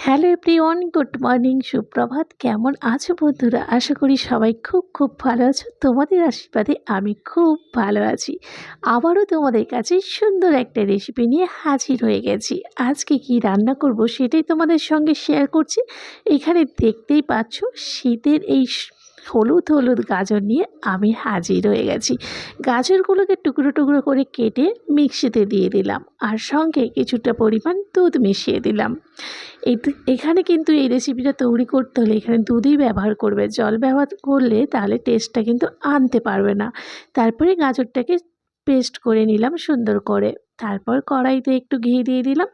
Hello everyone, good morning. সুপ্রভাত। কেমন আছো বন্ধুরা? আশা করি সবাই খুব খুব ভালো আছো। তোমাদের আশীর্বাদে আমি খুব ভালো আছি। আবারও তোমাদের কাছে সুন্দর একটা রেসিপি নিয়ে হাজির হয়ে গেছি। আজকে কি রান্না করব সেটাই তোমাদের সঙ্গে শেয়ার করছি। এখানে দেখতেই পাচ্ছ, শীতের এই হলুদ হলুদ গাজর নিয়ে আমি হাজির হয়ে গেছি। গাজরগুলোকে টুকরো টুকরো করে কেটে মিক্সিতে দিয়ে দিলাম আর সঙ্গে কিছুটা পরিমাণ দুধ মিশিয়ে দিলাম। এখানে কিন্তু এই রেসিপিটা তৈরি করতে হলে এখানে দুধই ব্যবহার করবে। জল ব্যবহার করলে তাহলে টেস্টটা কিন্তু আনতে পারবে না। তারপরে গাজরটাকে পেস্ট করে নিলাম সুন্দর করে। তারপর কড়াইতে একটু ঘি দিয়ে দিলাম।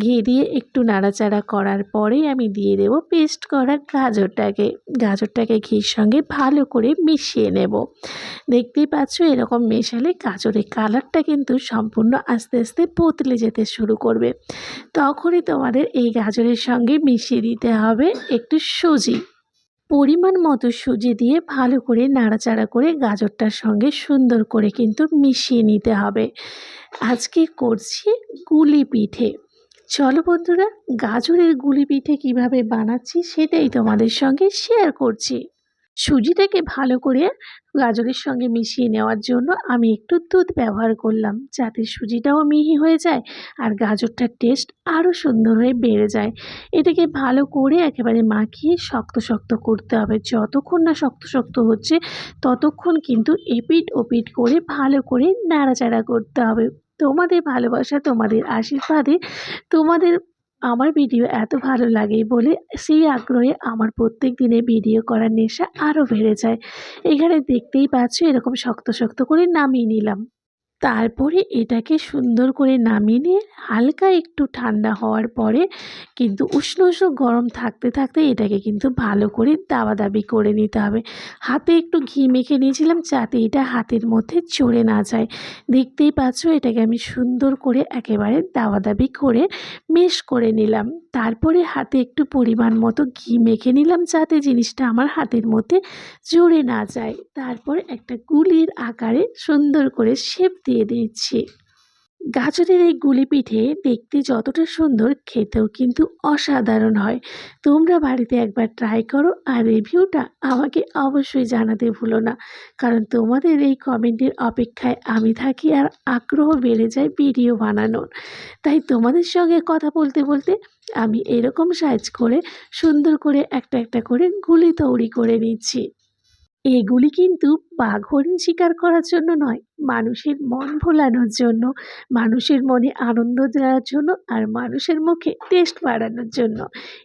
ঘি দিয়ে একটু নাড়াচাড়া করার পরেই আমি দিয়ে দেব পেস্ট করা গাজরটাকে। গাজরটাকে ঘির সঙ্গে ভালো করে মিশিয়ে নেব। দেখতেই পাচ্ছ এরকম মেশালে গাজরের কালারটা কিন্তু সম্পূর্ণ আস্তে আস্তে বদলে যেতে শুরু করবে। তখনই তোমাদের এই গাজরের সঙ্গে মিশিয়ে দিতে হবে একটু সুজি। পরিমাণ মতো সুজি দিয়ে ভালো করে নাড়াচাড়া করে গাজরটার সঙ্গে সুন্দর করে কিন্তু মিশিয়ে নিতে হবে। আজকে করছি গুলি পিঠে। চলো বন্ধুরা, গাজরের গুলি পিঠে কীভাবে বানাচ্ছি সেটাই তোমাদের সঙ্গে শেয়ার করছি। সুজিটাকে ভালো করে গাজরের সঙ্গে মিশিয়ে নেওয়ার জন্য আমি একটু দুধ ব্যবহার করলাম। যাতে সুজিটাও মিহি হয়ে যায় আর গাজরটার টেস্ট আরও সুন্দর হয়ে বেড়ে যায়। এটাকে ভালো করে একেবারে মাখিয়ে শক্ত শক্ত করতে হবে। যতক্ষণ না শক্ত শক্ত হচ্ছে, ততক্ষণ কিন্তু এপিট ওপিট করে ভালো করে নাড়াচাড়া করতে হবে। তোমাদের ভালোবাসা, তোমাদের আশীর্বাদে তোমাদের আমার ভিডিও এত ভালো লাগে বলে সেই আগ্রহে আমার প্রত্যেক দিনে ভিডিও করার নেশা আরও বেড়ে যায়। এখানে দেখতেই পাচ্ছ এরকম শক্ত শক্ত করে নামিয়ে নিলাম। তারপরে এটাকে সুন্দর করে নামিয়ে নিয়ে হালকা একটু ঠান্ডা হওয়ার পরে কিন্তু উষ্ণ উষ্ণ গরম থাকতে থাকতে এটাকে কিন্তু ভালো করে দাবাদাবি করে নিতে হবে। হাতে একটু ঘি মেখে নিয়েছিলাম যাতে এটা হাতের মধ্যে চড়ে না যায়। দেখতেই পাচ্ছ এটাকে আমি সুন্দর করে একেবারে দাবাদাবি করে মেশ করে নিলাম। তারপরে হাতে একটু পরিমাণ মতো ঘি মেখে নিলাম যাতে জিনিসটা আমার হাতের মধ্যে জুড়ে না যায়। তারপর একটা গুলির আকারে সুন্দর করে শেপ দিয়ে দিচ্ছি। গাজরের এই গুলি পিঠে দেখতে যতটা সুন্দর খেতেও কিন্তু অসাধারণ হয়। তোমরা বাড়িতে একবার ট্রাই করো আর রিভিউটা আমাকে অবশ্যই জানাতে ভুলো না। কারণ তোমাদের এই কমেন্টের অপেক্ষায় আমি থাকি আর আগ্রহ বেড়ে যায় ভিডিও বানানোর। তাই তোমাদের সঙ্গে কথা বলতে বলতে আমি এরকম সাইজ করে সুন্দর করে একটা একটা করে গুলি তৈরি করে নিচ্ছি। এগুলি কিন্তু বাঘ শিকার করার জন্য নয়, মানুষের মন ভোলানোর জন্য, মানুষের মনে আনন্দ দেওয়ার জন্য আর মানুষের মুখে টেস্ট বাড়ানোর জন্য।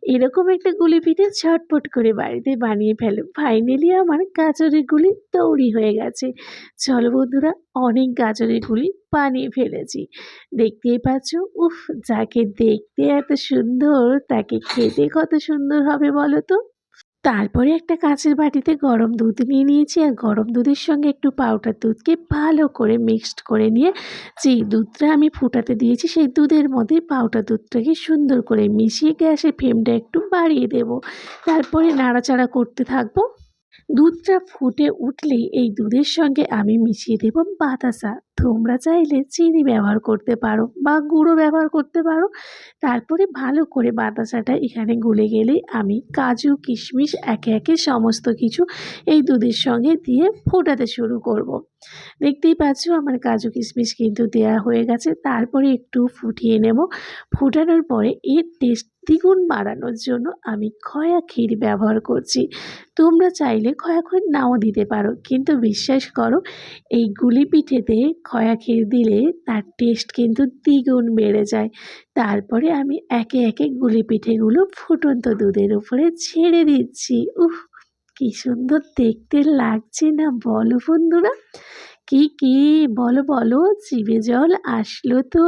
এরকম একটা গুলি পিঠে ঝটপট করে বাড়িতে বানিয়ে ফেলো। ফাইনালি আমার গাজরের গুলি তৈরি হয়ে গেছে। চলো বন্ধুরা, অনেক গাজরের গুলি বানিয়ে ফেলেছি। দেখতেই পাচ্ছ? উফ, যাকে দেখতে এত সুন্দর, তাকে খেতে কত সুন্দর হবে বলো তো? তারপরে একটা কাঁচের বাটিতে গরম দুধ নিয়ে নিয়েছি আর গরম দুধের সঙ্গে একটু পাউডার দুধকে ভালো করে মিক্সড করে নিয়ে যেই দুধটা আমি ফুটাতে দিয়েছি সেই দুধের মধ্যে পাউডার দুধটাকে সুন্দর করে মিশিয়ে গ্যাসের ফ্লেমটা একটু বাড়িয়ে দেব। তারপরে নাড়াচাড়া করতে থাকব। দুধটা ফুটে উঠলেই এই দুধের সঙ্গে আমি মিশিয়ে দেব বাতাসা তোমরা চাইলে চিনি ব্যবহার করতে পারো বা গুঁড়ো ব্যবহার করতে পারো। তারপরে ভালো করে বাতাসাটা এখানে গলে গেলেই আমি কাজু, কিশমিশ একে একে সমস্ত কিছু এই দুধের সঙ্গে দিয়ে ফোটাতে শুরু করব। দেখতেই পাচ্ছ আমার কাজু, কিশমিশ কিন্তু দেয়া হয়ে গেছে। তারপরে একটু ফুটিয়ে নেব। ফুটানোর পরে এর টেস্ট দ্বিগুণ বাড়ানোর জন্য আমি খয়া ক্ষীর ব্যবহার করছি। তোমরা চাইলে খয়া ক্ষীর নাও দিতে পারো, কিন্তু বিশ্বাস করো, এই গুলি পিঠেতে খয়া ক্ষীর দিলে তার টেস্ট কিন্তু দ্বিগুণ বেড়ে যায়। তারপরে আমি একে একে গুলি পিঠেগুলো ফুটন্ত দুধের উপরে ছেড়ে দিচ্ছি। উফ, কি সুন্দর দেখতে লাগছে না বলো বন্ধুরা। কি কি, বলো বলো, জিভে জল আসলো তো।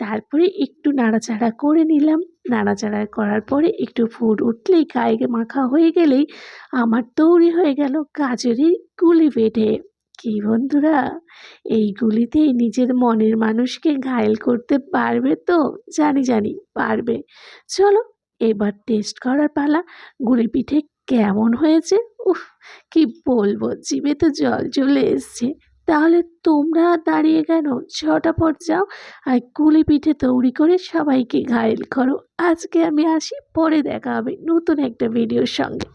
তারপরে একটু নাড়াচাড়া করে নিলাম। নাড়াচাড়া করার পরে একটু ফুট উঠলেই গায়ে মাখা হয়ে গেলেই আমার তৈরি হয়ে গেল গাজরের গুলি পেঠে কি বন্ধুরা? এই গুলিতেই নিজের মনের মানুষকে ঘায়েল করতে পারবে তো? জানি জানি, পারবে। চলো, এবার টেস্ট করার পালা। গুলি পিঠে কেমন হয়েছে? উফ, কি বলব, জিভে তো জল চলে এসছে। তাহলে তোমরা দাঁড়িয়ে কেন? ঝটাপট যাও আর কুলি পিঠে তৈরি করে সবাইকে ঘায়েল করো। আজকে আমি আসি, পরে দেখা হবে নতুন একটা ভিডিওর সঙ্গে।